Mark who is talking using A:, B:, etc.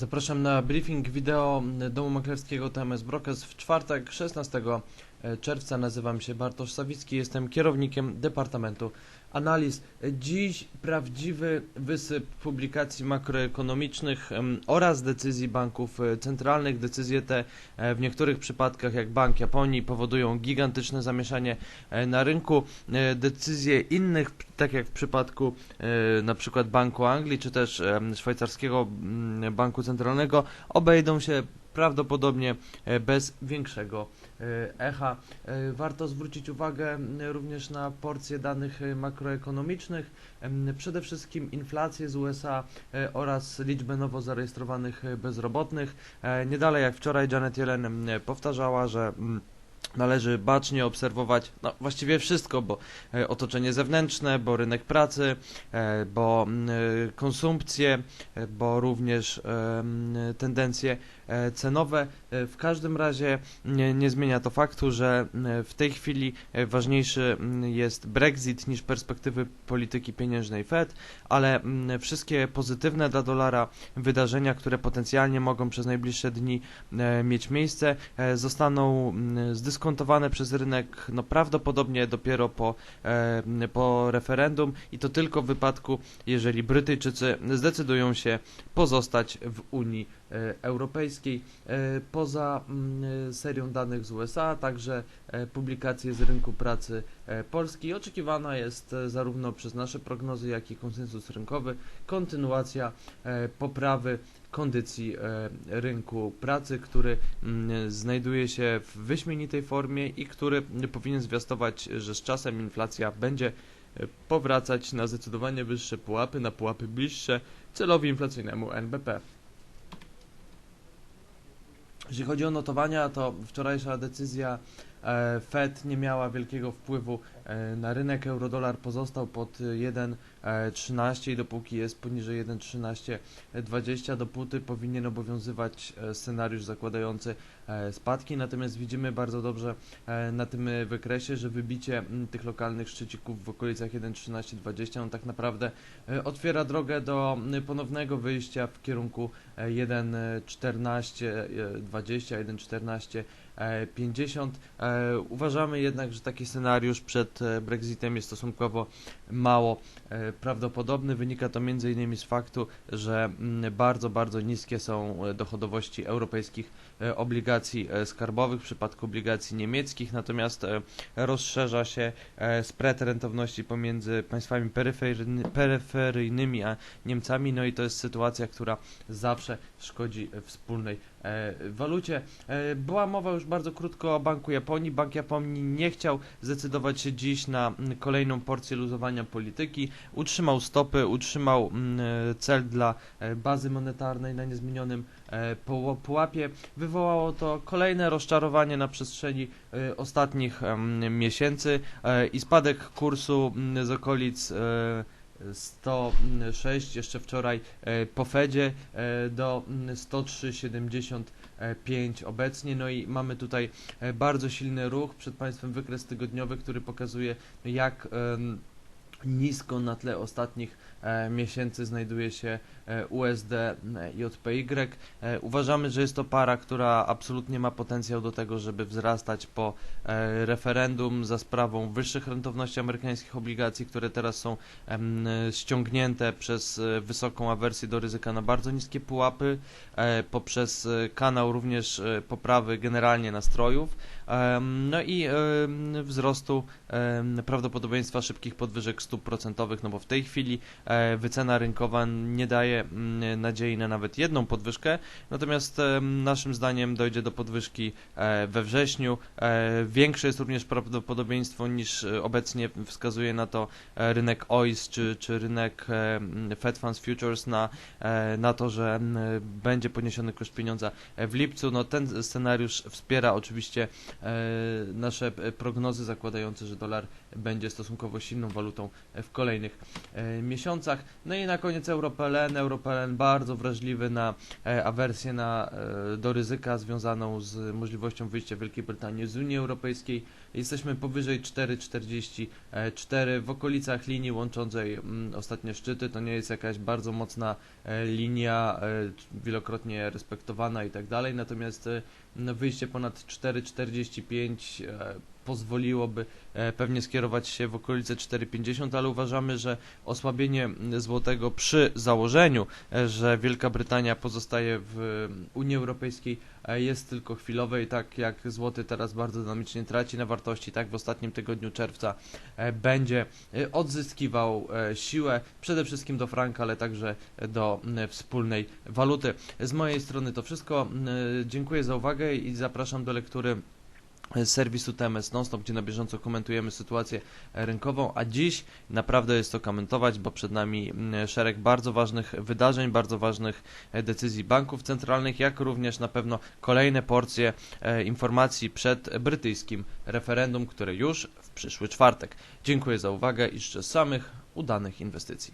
A: Zapraszam na briefing wideo Domu Maklerskiego TMS Brokers w czwartek 16 czerwca. Nazywam się Bartosz Sawicki, jestem kierownikiem Departamentu Analiz. Dziś prawdziwy wysyp publikacji makroekonomicznych oraz decyzji banków e, centralnych. Decyzje te e, w niektórych przypadkach, jak Bank Japonii, powodują gigantyczne zamieszanie e, na rynku. E, Decyzje innych, tak jak w przypadku e, na przykład Banku Anglii, czy też szwajcarskiego mm, banku centralnego, obejdą się prawdopodobnie e, bez większego e, echa. E, Warto zwrócić uwagę również na porcję danych makroekonomicznych, przede wszystkim inflację z USA oraz liczbę nowo zarejestrowanych bezrobotnych. Nie dalej jak wczoraj Janet Yellen powtarzała, że Należy bacznie obserwować no, właściwie wszystko, bo otoczenie zewnętrzne, bo rynek pracy, bo konsumpcję, bo również tendencje cenowe. E, W każdym razie nie, nie zmienia to faktu, że mm, w tej chwili e, ważniejszy mm, jest Brexit niż perspektywy polityki pieniężnej Fed, ale mm, wszystkie pozytywne dla dolara wydarzenia, które potencjalnie mogą przez najbliższe dni e, mieć miejsce, e, zostaną mm, zdyskontowane przez rynek no, prawdopodobnie dopiero po, e, po referendum i to tylko w wypadku, jeżeli Brytyjczycy zdecydują się pozostać w Unii e, Europejskiej. E, Poza mm, serią danych z USA, także e, publikacje z rynku pracy e, Polski. Oczekiwana jest e, zarówno przez nasze prognozy, jak i konsensus rynkowy kontynuacja e, poprawy kondycji e, rynku pracy, który mm, znajduje się w wyśmienitej formie i który powinien zwiastować, że z czasem inflacja będzie e, powracać na zdecydowanie wyższe pułapy, na pułapy bliższe celowi inflacyjnemu NBP. Jeśli chodzi o notowania, to wczorajsza decyzja Fed nie miała wielkiego wpływu e, na rynek. Eurodolar pozostał pod 1,13 i dopóki jest poniżej 1,1320, dopóty powinien obowiązywać e, scenariusz zakładający e, spadki. Natomiast widzimy bardzo dobrze e, na tym e, wykresie, że wybicie tych lokalnych szczycików w okolicach 1,1320 no, tak naprawdę e, otwiera drogę do ponownego wyjścia w kierunku e, 1,1420, 1,14 e, 50. E, Uważamy jednak, że taki scenariusz przed e, Brexitem jest stosunkowo mało e, prawdopodobny. Wynika to m.in. z faktu, że mm, bardzo, bardzo niskie są e, dochodowości europejskich e, obligacji e, skarbowych w przypadku obligacji niemieckich, natomiast e, rozszerza się e, spread rentowności pomiędzy państwami peryferyjny, peryferyjnymi a Niemcami, no i to jest sytuacja, która zawsze szkodzi e, wspólnej e, walucie. E, Była mowa już bardzo krótko o Banku Japonii. Bank Japonii nie chciał zdecydować się dziś na mm, kolejną porcję luzowania polityki. Utrzymał stopy, utrzymał mm, e, cel dla e, bazy monetarnej na niezmienionym e, pułapie. Wywołało to kolejne rozczarowanie na przestrzeni ostatnich miesięcy i spadek kursu mm, z okolic 106 jeszcze wczoraj e, po Fedzie e, do mm, 103,75 obecnie. No i mamy tutaj e, bardzo silny ruch. Przed Państwem wykres tygodniowy, który pokazuje jak nisko na tle ostatnich miesięcy znajduje się e, USD e, JPY. E, uważamy, że jest to para, która absolutnie ma potencjał do tego, żeby wzrastać po e, referendum za sprawą wyższych rentowności amerykańskich obligacji, które teraz są ściągnięte przez e, wysoką awersję do ryzyka na bardzo niskie pułapy, e, poprzez e, kanał również e, poprawy generalnie nastrojów, no i wzrostu prawdopodobieństwa szybkich podwyżek stóp procentowych, no bo w tej chwili e, wycena rynkowa nie daje mm, nadziei na nawet jedną podwyżkę, natomiast em, naszym zdaniem dojdzie do podwyżki e, we wrześniu. E, Większe jest również prawdopodobieństwo niż e, obecnie wskazuje na to e, rynek OIS czy, czy rynek e, m, Fed Funds Futures na, e, na to, że m, będzie podniesiony koszt pieniądza e, w lipcu. No, ten scenariusz wspiera oczywiście e, nasze e, prognozy zakładające, że dolar będzie stosunkowo silną walutą e, w kolejnych e, miesiącach. Miesiącach. No i na koniec EuroPLN. EuroPLN bardzo wrażliwy na e, awersję na, e, do ryzyka związaną z możliwością wyjścia Wielkiej Brytanii z Unii Europejskiej. Jesteśmy powyżej 4,44 w okolicach linii łączącej mm, ostatnie szczyty. To nie jest jakaś bardzo mocna e, linia, e, wielokrotnie respektowana i tak dalej. Natomiast e, no, wyjście ponad 4,45 e, pozwoliłoby e, pewnie skierować się w okolice 4,50, ale uważamy, że osłabienie złotego przy założeniu, e, że Wielka Brytania pozostaje w Unii Europejskiej e, jest tylko chwilowe i tak jak złoty teraz bardzo dynamicznie traci na wartości, tak w ostatnim tygodniu czerwca będzie odzyskiwał siłę przede wszystkim do franka, ale także do wspólnej waluty. Z mojej strony to wszystko. Dziękuję za uwagę i zapraszam do lektury serwisu TMS Nonstop, gdzie na bieżąco komentujemy sytuację rynkową, a dziś naprawdę jest to komentować, bo przed nami mm, szereg bardzo ważnych wydarzeń, bardzo ważnych e, decyzji banków centralnych, jak również na pewno kolejne porcje e, informacji przed brytyjskim referendum, które już w przyszły czwartek. Dziękuję za uwagę i życzę samych udanych inwestycji.